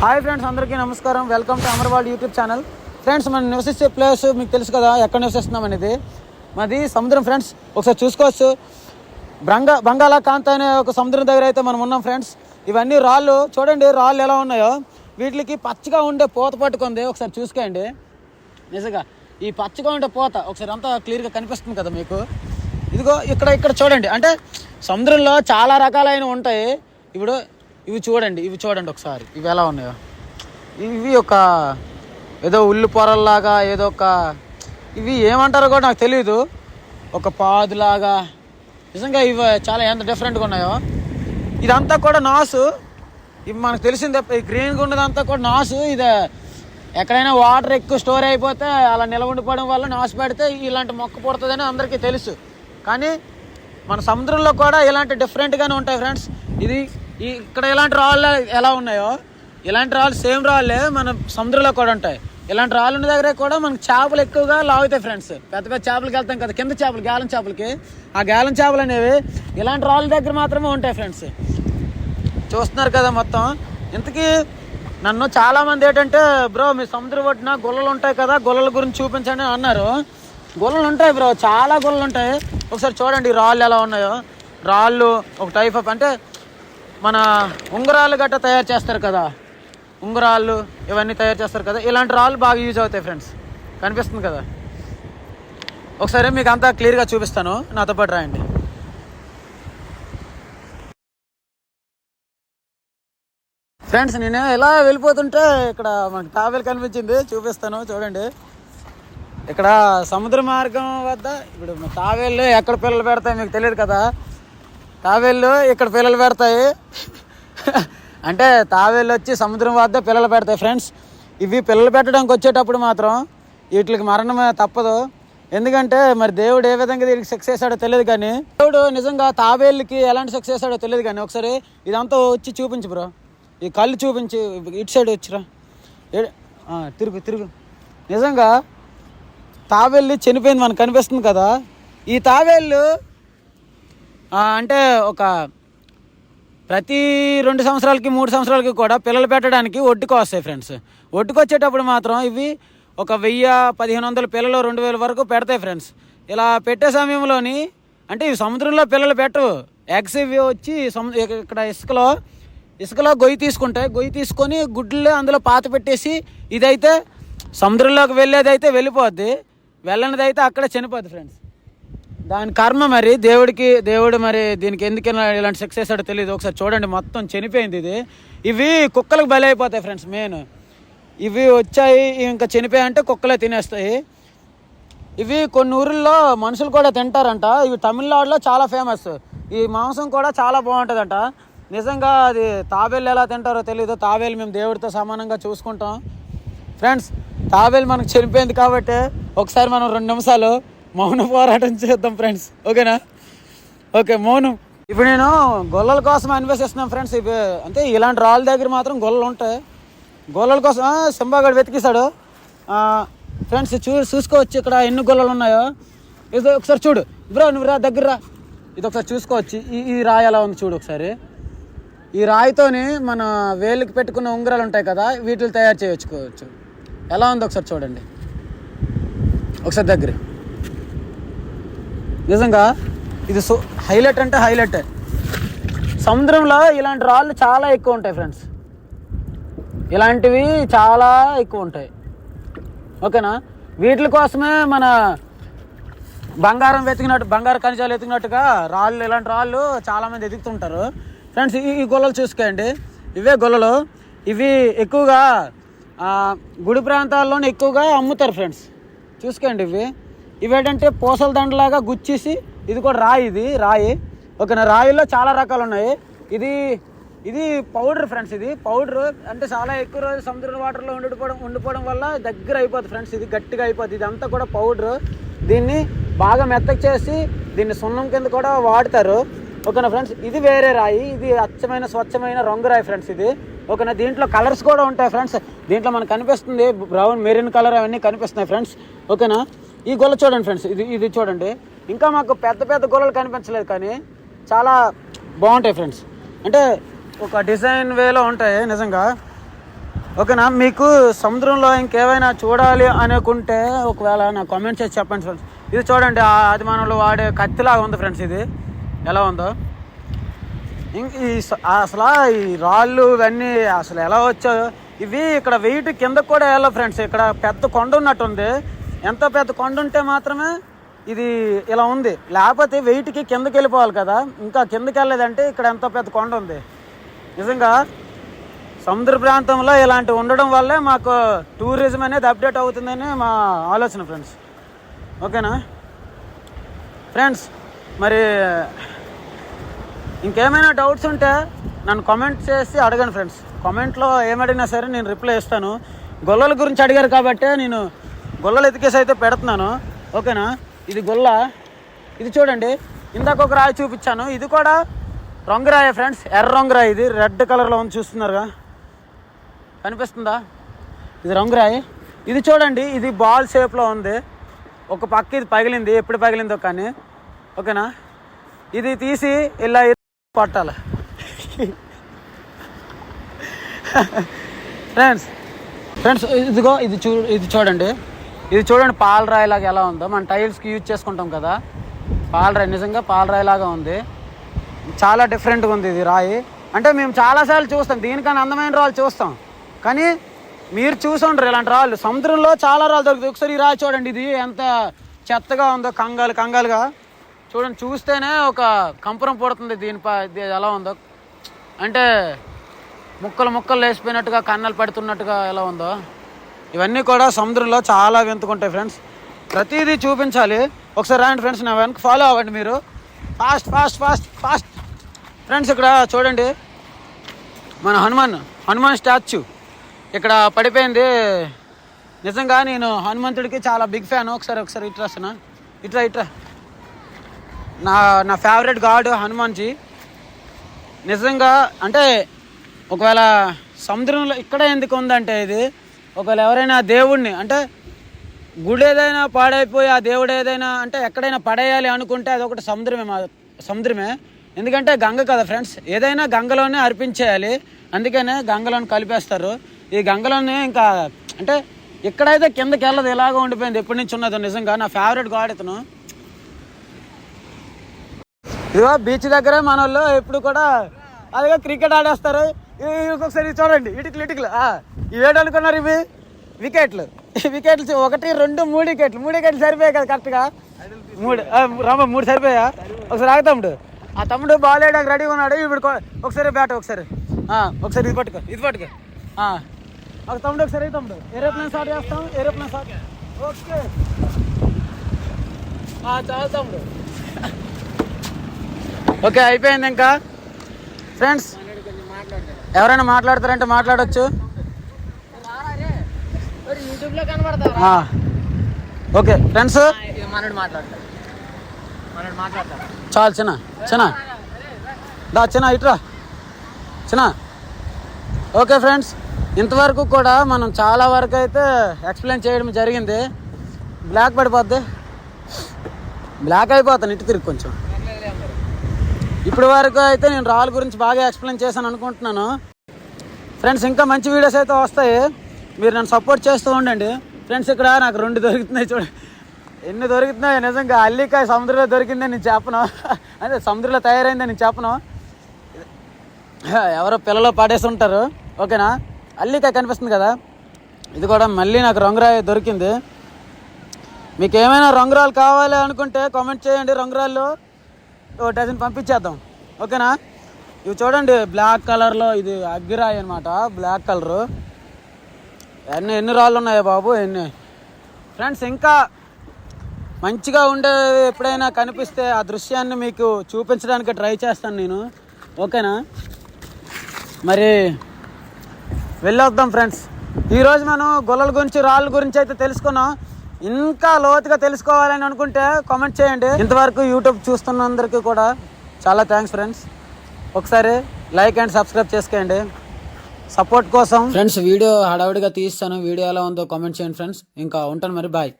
Hi friends అందరికీ నమస్కారం. Welcome to Amarwad YouTube channel. Friends మనం నివసించే ప్లేస్ మీకు తెలుసు కదా ఎక్కడ నివసిస్తున్నాం అనేది. మాది సముద్రం ఫ్రెండ్స్. ఒకసారి చూసుకోవచ్చు. బంగా బంగాళాఖాంత్ అనే ఒక సముద్రం దగ్గర అయితే మనం ఉన్నాం ఫ్రెండ్స్. ఇవన్నీ రాళ్ళు చూడండి రాళ్ళు ఎలా ఉన్నాయో. వీటికి పచ్చగా ఉండే పూత పట్టుకుంది. ఒకసారి చూసుకోండి. నిజంగా ఈ పచ్చగా ఉండే పూత ఒకసారి అంతా క్లియర్గా కనిపిస్తుంది కదా మీకు. ఇదిగో ఇక్కడ ఇక్కడ చూడండి. అంటే సముద్రంలో చాలా రకాలైన ఉంటాయి. ఇప్పుడు ఇవి చూడండి ఇవి చూడండి ఒకసారి. ఇవి ఎలా ఉన్నాయో. ఇవి ఒక ఏదో ఉల్లు పొరల్లాగా ఏదో ఒక ఇవి ఏమంటారో కూడా నాకు తెలియదు ఒక పాదులాగా. నిజంగా ఇవి చాలా ఎంత డిఫరెంట్గా ఉన్నాయో. ఇదంతా కూడా నాసు. ఇవి మనకు తెలిసిందే ఈ గ్రీన్గా ఉన్నదంతా కూడా నాసు. ఇది ఎక్కడైనా వాటర్ ఎక్కువ స్టోర్ అయిపోతే అలా నిలబడిపోవడం వల్ల నాసు పెడితే ఇలాంటి మొక్క పుడుతుందని అందరికీ తెలుసు. కానీ మన సముద్రంలో కూడా ఇలాంటి డిఫరెంట్గానే ఉంటాయి ఫ్రెండ్స్ ఇది ఇక్కడ ఇలాంటి రాళ్ళు ఎలా ఉన్నాయో? ఇలాంటి రాళ్ళు సేమ్ రాళ్ళే మన సముద్రంలో కూడా ఉంటాయి. ఇలాంటి రాళ్ళ ఉన్న దగ్గర కూడా మనకు చేపలు ఎక్కువగా లాగుతాయి ఫ్రెండ్స్. పెద్ద పెద్ద చేపలకి వెళ్తాం కదా కింద చేపలు గాలం చేపలకి. ఆ గాలం చేపలు అనేవి ఇలాంటి రాళ్ళ దగ్గర మాత్రమే ఉంటాయి ఫ్రెండ్స్. చూస్తున్నారు కదా మొత్తం. ఇంతకీ నన్ను చాలామంది ఏంటంటే బ్రో మీ సముద్ర ఒడ్డున గుల్లలు ఉంటాయి కదా గుల్లల గురించి చూపించండి అన్నారు. గుల్లలు ఉంటాయి బ్రో చాలా గుల్లలు ఉంటాయి. ఒకసారి చూడండి ఈ రాళ్ళు ఎలా ఉన్నాయో. రాళ్ళు ఒక టైప్ ఆఫ్ అంటే మన ఉంగరాలు గట్ట తయారు చేస్తారు కదా. ఉంగరాళ్ళు ఇవన్నీ తయారు చేస్తారు కదా. ఇలాంటి రాళ్ళు బాగా యూజ్ అవుతాయి ఫ్రెండ్స్ కనిపిస్తుంది కదా? ఒకసారి మీకు అంతా క్లియర్గా చూపిస్తాను. నాతో పాటు రాయండి. ఫ్రెండ్స్ నేను ఎలా వెళ్ళిపోతుంటే ఇక్కడ మనకి తాబేలు కనిపించింది. చూపిస్తాను చూడండి. ఇక్కడ సముద్ర మార్గం వద్ద ఇప్పుడు మా తాబేళ్ళు ఎక్కడ పిల్లలు పెడతాయి మీకు తెలియదు కదా. తాబేళ్ళు ఇక్కడ పిల్లలు పెడతాయి. అంటే తాబేళ్ళు వచ్చి సముద్రం వద్ద పిల్లలు పెడతాయి ఫ్రెండ్స్. ఇవి పిల్లలు పెట్టడానికి వచ్చేటప్పుడు మాత్రం వీటికి మరణమే తప్పదు. ఎందుకంటే మరి దేవుడు ఏ విధంగా దీనికి సెక్స్ చేశాడో తెలియదు కానీ దేవుడు నిజంగా తాబేళ్ళకి ఎలాంటి సెక్స్ చేశాడో తెలియదు కానీ ఒకసారి ఇదంతా వచ్చి చూపించు బ్రో. ఈ కళ్ళు చూపించి ఇటు సైడ్ వచ్చిరా. తిరుగు తిరుగు. నిజంగా తాబేళ్ళు చనిపోయింది మనకు కనిపిస్తుంది కదా. ఈ తాబేళ్ళు అంటే ఒక ప్రతి రెండు సంవత్సరాలకి మూడు సంవత్సరాలకి కూడా పిల్లలు పెట్టడానికి ఒడ్డుకు వస్తాయి ఫ్రెండ్స్. ఒడ్డుకు వచ్చేటప్పుడు మాత్రం ఇవి ఒక వెయ్యి పదిహేను వందల పిల్లలు రెండు వేల వరకు పెడతాయి ఫ్రెండ్స్. ఇలా పెట్టే సమయంలోని అంటే ఇవి సముద్రంలో పిల్లలు పెట్టవు ఎగ్స్ ఇవి వచ్చి ఇక్కడ ఇసుకలో ఇసుకలో గొయ్యి తీసుకుంటాయి గొయ్యి తీసుకొని గుడ్లు అందులో పాత పెట్టేసి ఇదైతే సముద్రంలోకి వెళ్ళేదైతే వెళ్ళిపోద్ది. వెళ్ళనిదైతే అక్కడ చనిపోద్ది ఫ్రెండ్స్. దాని కర్మ మరి దేవుడికి దేవుడు మరి దీనికి ఎందుకు ఇలాంటి శిక్ష చేశాడో తెలియదు ఒకసారి చూడండి మొత్తం చనిపోయింది ఇది. ఇవి కుక్కలకు బలి అయిపోతాయి ఫ్రెండ్స్ మెయిన్ ఇవి వచ్చాయి ఇంకా చనిపోయాయి అంటే కుక్కలే తినేస్తాయి. ఇవి కొన్ని ఊర్లలో మనుషులు కూడా తింటారంట. ఇవి తమిళనాడులో చాలా ఫేమస్ ఈ మాంసం కూడా చాలా బాగుంటుందంట. నిజంగా అది తాబేలు ఎలా తింటారో తెలియదు తాబేలు మేము దేవుడితో సమానంగా చూసుకుంటాం. ఫ్రెండ్స్ తాబేలు మనకు చనిపోయింది కాబట్టి ఒకసారి మనం రెండు నిమిషాలు మౌన పోరాటం చేద్దాం ఫ్రెండ్స్ ఓకేనా? ఓకే మౌనం. ఇప్పుడు నేను గొల్లల కోసం అన్వేషిస్తున్నాను ఫ్రెండ్స్ ఇవి అంటే ఇలాంటి రాళ్ళ దగ్గర మాత్రం గొల్లలు ఉంటాయి. గొల్లల కోసం ఆ, సింబాగాడు వెతికిస్తాడు ఫ్రెండ్స్ చూ చూసుకోవచ్చు ఇక్కడ ఎన్ని గొల్లలు ఉన్నాయో. ఇది ఒకసారి చూడు. బ్రో నువ్వు రా దగ్గర రా. ఇది ఒకసారి చూసుకోవచ్చు. ఈ ఈ రాయి ఎలా ఉంది చూడు ఒకసారి. ఈ రాయితోని మన వేలికి పెట్టుకున్న ఉంగరాలు ఉంటాయి కదా వీటిని తయారు చేయొచ్చుకోవచ్చు ఎలా ఉంది ఒకసారి చూడండి. ఒకసారి దగ్గర. నిజంగా ఇది సో హైలైట్ అంటే హైలైట్. సముద్రంలో ఇలాంటి రాళ్ళు చాలా ఎక్కువ ఉంటాయి ఫ్రెండ్స్. ఇలాంటివి చాలా ఎక్కువ ఉంటాయి. ఓకేనా? వీటి కోసమే మన బంగారం వెతికినట్టు బంగారు ఖనిజాలు వెతికినట్టుగా రాళ్ళు ఇలాంటి రాళ్ళు చాలామంది ఎదుగుతుంటారు ఫ్రెండ్స్ ఈ గొల్లలు చూసుకోండి. ఇవే గొల్లలు. ఇవి ఎక్కువగా గుడి ప్రాంతాల్లోనే ఎక్కువగా అమ్ముతారు ఫ్రెండ్స్. చూసుకోండి ఇవి. ఇవేంటంటే పూసల దండలాగా గుచ్చేసి ఇది కూడా రాయి ఇది రాయి. ఓకేనా? రాయిలో చాలా రకాలు ఉన్నాయి ఇది ఇది పౌడర్ ఫ్రెండ్స్ ఇది. పౌడర్ అంటే చాలా ఎక్కువ రోజు సముద్రం వాటర్లో ఉండిపోవడం ఉండిపోవడం వల్ల దగ్గర అయిపోతుంది ఫ్రెండ్స్ ఇది గట్టిగా అయిపోతుంది ఇదంతా కూడా పౌడర్ దీన్ని బాగా మెత్తకు చేసి దీన్ని సున్నం కింద కూడా వాడతారు. ఓకేనా ఫ్రెండ్స్ ఇది వేరే రాయి. ఇది అచ్చమైన స్వచ్ఛమైన రంగు రాయి ఫ్రెండ్స్ ఇది. ఓకేనా? దీంట్లో కలర్స్ కూడా ఉంటాయి ఫ్రెండ్స్ దీంట్లో మనకు కనిపిస్తుంది బ్రౌన్ మెరీన్ కలర్ అవన్నీ కనిపిస్తున్నాయి ఫ్రెండ్స్ ఓకేనా? ఈ గొల్ల చూడండి ఫ్రెండ్స్ ఇది ఇది చూడండి. ఇంకా మాకు పెద్ద పెద్ద గొల్లలు కనిపించలేదు కానీ చాలా బాగుంటాయి ఫ్రెండ్స్ అంటే ఒక డిజైన్ వేలో ఉంటాయి నిజంగా. ఓకేనా? మీకు సముద్రంలో ఇంకేమైనా చూడాలి అనుకుంటే ఒకవేళ నా కామెంట్ చేసి చెప్పండి ఫ్రెండ్స్ ఇది చూడండి ఆ ఆదిమానంలో వాడే కత్తిలాగా ఉంది ఫ్రెండ్స్ ఇది. ఎలా ఉందో? ఈ స- అసలు ఈ రాళ్ళు ఇవన్నీ అసలు ఎలా వచ్చాయో? ఇవి ఇక్కడ వెయిట్ కింద కూడా వెళ్ళవు ఫ్రెండ్స్ ఇక్కడ పెద్ద కొండ ఉన్నట్టుంది. ఎంత పెద్ద కొండ ఉంటే మాత్రమే ఇది ఇలా ఉంది. లేకపోతే వెయిట్కి కిందకి వెళ్ళిపోవాలి కదా. ఇంకా కిందకి వెళ్ళలేదంటే ఇక్కడ ఎంత పెద్ద కొండ ఉంది. నిజంగా సముద్ర ప్రాంతంలో ఇలాంటి ఉండడం వల్లే మాకు టూరిజం అనేది అప్డేట్ అవుతుందని మా ఆలోచన ఫ్రెండ్స్ ఓకేనా? ఫ్రెండ్స్ మరి ఇంకేమైనా డౌట్స్ ఉంటే నన్ను కామెంట్ చేసి అడగండి ఫ్రెండ్స్ కామెంట్లో ఏమడిగినా సరే నేను రిప్లై ఇస్తాను. గొల్లల గురించి అడిగారు కాబట్టి నేను గొల్లలు ఎతికేసి అయితే పెడుతున్నాను. ఓకేనా? ఇది గొల్ల. ఇది చూడండి. ఇందాక ఒక రాయి చూపించాను. ఇది కూడా రంగురాయ ఫ్రెండ్స్. ఎర్ర రంగురాయి ఇది. రెడ్ కలర్లో ఉంది చూస్తున్నారుగా. కనిపిస్తుందా? ఇది రంగురాయి. ఇది చూడండి. ఇది బాల్ షేప్లో ఉంది. ఒక పక్క ఇది పగిలింది. ఎప్పుడు పగిలిందో కానీ. ఓకేనా? ఇది తీసి ఇలా పట్టాలి. ఫ్రెండ్స్. ఫ్రెండ్స్ ఇదిగో ఇది చూ ఇది చూడండి. ఇది చూడండి పాలరాయి లాగా ఎలా ఉందో. మన టైల్స్కి యూజ్ చేసుకుంటాం కదా. పాలరాయి నిజంగా పాలరాయి లాగా ఉంది. చాలా డిఫరెంట్గా ఉంది ఇది రాయి. అంటే మేము చాలాసార్లు చూస్తాం. దీనికన్నా అందమైన రాళ్ళు చూస్తాం. కానీ మీరు చూసుండ్రు ఇలాంటి రాళ్ళు. సముద్రంలో చాలా రాళ్ళు దొరుకుతాయి. ఒకసారి ఈ రాయి చూడండి. ఇది ఎంత చెత్తగా ఉందో కంగాలు కంగాలుగా. చూడండి చూస్తేనే ఒక కంపరం పడుతుంది దీనిపై ఇది ఎలా ఉందో. అంటే ముక్కలు ముక్కలు వేసిపోయినట్టుగా కన్నలు పడుతున్నట్టుగా ఎలా ఉందో. ఇవన్నీ కూడా సముద్రంలో చాలా వింతుకుంటాయి ఫ్రెండ్స్. ప్రతిదీ చూపించాలి. ఒకసారి రాండి ఫ్రెండ్స్ నా వెనక ఫాలో అవ్వండి మీరు. Fast fast fast fast. Friends ఇక్కడ చూడండి. మన హనుమాన్ హనుమాన్ స్టాచ్యూ. ఇక్కడ పడిపోయింది. నిజంగా నేను హనుమంతుడికి చాలా బిగ్ ఫ్యాన్. ఒకసారి ఒకసారి ఇట్రా వస్తున్నా ఇట్రా ఇట్రా నా నా ఫేవరెట్ గాడ్ హనుమాన్జీ. నిజంగా అంటే ఒకవేళ సముద్రంలో ఇక్కడ ఎందుకు ఉందంటే ఇది ఒకవేళ ఎవరైనా దేవుణ్ణి అంటే గుడి ఏదైనా పాడైపోయి ఆ దేవుడు ఏదైనా అంటే ఎక్కడైనా పడేయాలి అనుకుంటే అదొకటి సముద్రమే మా సముద్రమే. ఎందుకంటే గంగ కదా ఫ్రెండ్స్ ఏదైనా గంగలోనే అర్పించేయాలి అందుకనే గంగలోని కలిపేస్తారు. ఈ గంగలోనే ఇంకా అంటే ఎక్కడైతే కిందకి వెళ్ళదు ఇలాగ ఉండిపోయింది ఎప్పటి నుంచి ఉన్నదో నిజంగా నా ఫేవరెట్ గాడ్ ఇతను. ఇదిగో బీచ్ దగ్గరే మన వాళ్ళు ఎప్పుడు కూడా అదిగో క్రికెట్ ఆడేస్తారు. ఇవి ఒకసారి చూడండి ఇటుకలు ఇటుకలు. ఆ, ఇవి అనుకున్నారు ఇవి? వికెట్లు. వికెట్లు ఒకటి రెండు మూడు వికెట్లు. మూడు వికెట్లు సరిపోయాయి కదా కరెక్ట్గా మూడు రామ మూడు సరిపోయా? ఒకసారి ఆగు తమ్ముడు. ఆ తమ్ముడు బాల్ వేయడానికి రెడీగా ఉన్నాడు. ఇప్పుడు ఒకసారి బ్యాట్ ఒకసారి. ఒకసారి ఇది పట్టుకో ఇది పట్టుకో. ఒక తమ్ముడు ఒకసారి తమ్ముడు. ఏరోప్లేన్ స్టార్ట్ చేస్తాం ఏరోప్లేన్ స్టార్ట్ ఓకే. చాలా తమ్ముడు. ఓకే అయిపోయింది ఇంకా. ఫ్రెండ్స్ ఎవరైనా మాట్లాడతారంటే మాట్లాడచ్చు. ఓకే ఫ్రెండ్స్ చాలు చిన్న చిన్న. దా చిన్న ఇట్రా. చిన్న. ఓకే ఫ్రెండ్స్ ఇంతవరకు కూడా మనం చాలా వరకు అయితే ఎక్స్ప్లెయిన్ చేయడం జరిగింది. బ్లాక్ పడిపోద్ది. బ్లాక్ అయిపోతాను ఇటు తిరిగి కొంచెం. ఇప్పటి వరకు అయితే నేను రాళ్ళ గురించి బాగా ఎక్స్ప్లెయిన్ చేశాను అనుకుంటున్నాను. ఫ్రెండ్స్ ఇంకా మంచి వీడియోస్ అయితే వస్తాయి. మీరు నన్ను సపోర్ట్ చేస్తూ ఉండండి. ఫ్రెండ్స్ ఇక్కడ నాకు రెండు దొరుకుతున్నాయి చూడండి ఎన్ని దొరుకుతున్నాయి నిజంగా అల్లికాయ సముద్రంలో దొరికిందని నేను చెప్పను. అదే సముద్రంలో తయారైందని నేను చెప్పను. ఎవరో పిల్లలు పాడేసి ఉంటారు. ఓకేనా? అల్లికాయ కనిపిస్తుంది కదా? ఇది కూడా మళ్ళీ నాకు రంగురాయి దొరికింది. మీకు ఏమైనా రంగురాలు కావాలి అనుకుంటే కామెంట్ చేయండి రంగురాళ్ళు. ఓ డజన్ పంపించేద్దాం. ఓకేనా? ఇవి చూడండి బ్లాక్ కలర్లో ఇది అగ్గిరాయి అనమాట బ్లాక్ కలరు. ఎన్ని ఎన్ని రాళ్ళు ఉన్నాయో బాబు ఎన్ని? ఫ్రెండ్స్ ఇంకా మంచిగా ఉండే ఎప్పుడైనా కనిపిస్తే ఆ దృశ్యాన్ని మీకు చూపించడానికి ట్రై చేస్తాను నేను. ఓకేనా? మరి వెళ్ళొద్దాం ఫ్రెండ్స్. ఈరోజు మనం గొల్లల గురించి రాళ్ళ గురించి అయితే తెలుసుకున్నాం. ఇంకా లోతుగా తెలుసుకోవాలని అనుకుంటే కామెంట్ చేయండి. ఇంతవరకు యూట్యూబ్ చూస్తున్నందరికీ కూడా చాలా థ్యాంక్స్ ఫ్రెండ్స్ ఒకసారి లైక్ అండ్ సబ్స్క్రైబ్ చేసుకోండి. సపోర్ట్ కోసం ఫ్రెండ్స్ వీడియో హడావిడిగా తీస్తాను. వీడియో ఎలా ఉందో కామెంట్ చేయండి ఫ్రెండ్స్ ఇంకా ఉంటాను మరి బాయ్